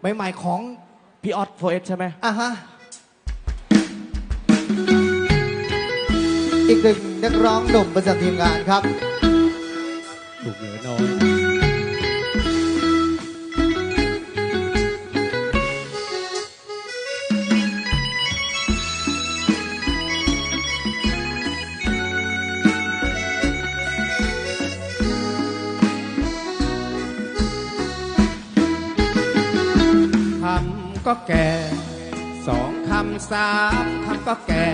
ใหม่ๆของพี่ออสโฟเอสใช่ไหมอะฮะ อีกหนึ่งนักร้องหนุ่มประจำทีมงานครับ ถูกเหลือน้อย ก็แก่สองคำสามคำก็แก่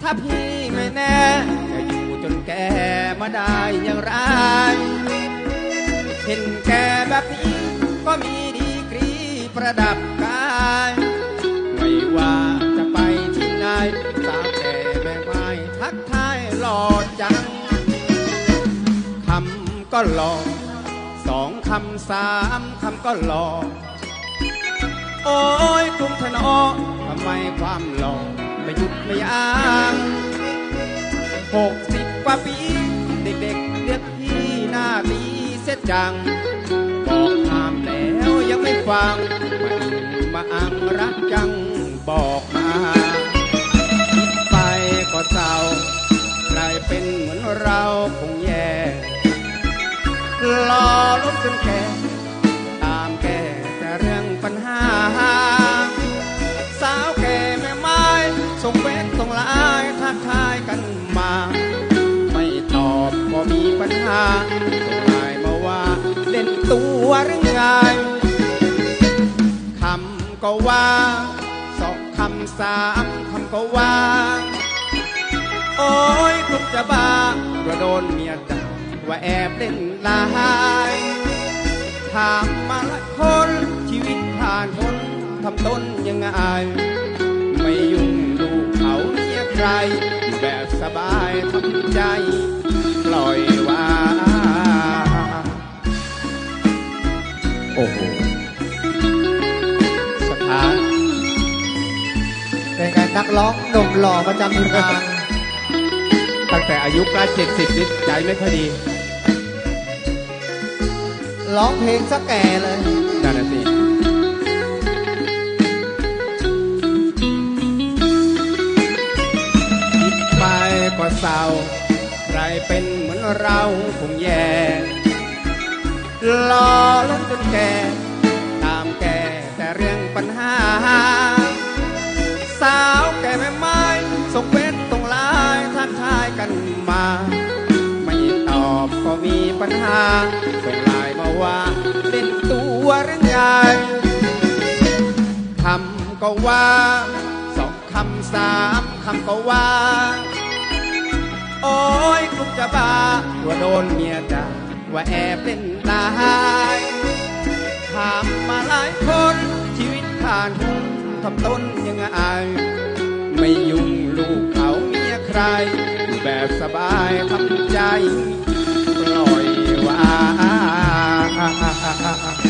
ถ้าพี่ไม่แน่จะอยู่จนแก่มาได้อย่างไร เห็นแก่แบบนี้ก็มีดีกรีประดับกายไม่ว่าจะไปที่ไหนสาวแก่แม่ไม้ทักทายหล่อจังคำก็หล่อสองคำสามคำก็หล่อ โอ้ยกรุงทนอทำไมความหล่อไม่หยุดไม่ยั้งหกสิบกว่าปี เด็กๆเรียกพี่หน้าตีเสียจังบอกห้ามแล้วยังไม่ฟังมาอิงมาอังรักจังบอกมาคิดไปก็เศร้าใครเป็นเหมือนเราคงแย่รอลดจนแก่ ปัญหาส่งไลน์มาว่าเล่นตัวหรือไงคำก็ว่าสองคำสามคำก็ว่า โอ้ยทุกจะบ้าว่าโดนเมียด่าว่าแอบเล่นลายถามมาละคนชีวิตผ่านคนทำต้นยังไงไม่ยุ่งลูเขาเมียใครแบบสบายทำใจ ปล่อย โอ้โหสถานเป็นไงนักร้องหนุ่มหล่อประจำทีมงานตั้งแต่อายุใกล้เจ็ดสิบนิดใจไม่ค่อยดีร้องเพลงสักแก่เลยนั่นน่ะสิคิดไปก็เศร้า ใครเป็นเหมือนเราคงแย่ รอล้นจนแก่ ตามแก่แต่เรื่องปัญหา สาวแก่ไม่ไม้ส่งเวทส่งลายทักทายกันมา ไม่ตอบก็มีปัญหาส่งลน์มาว่าเล่นตัวหรือไงคำก็ว่าสองคำสามคำก็ว่า โอ้ยกลุกจะบ้าว่าโดนเมียด่า ว่าแอบเล่นตายถามมาหลายคนชีวิตผ่านหุนทำต้นยังไงไม่ยุ่งลูกเขาเมียใคร แบบสบายทำใจ ปล่อยวาง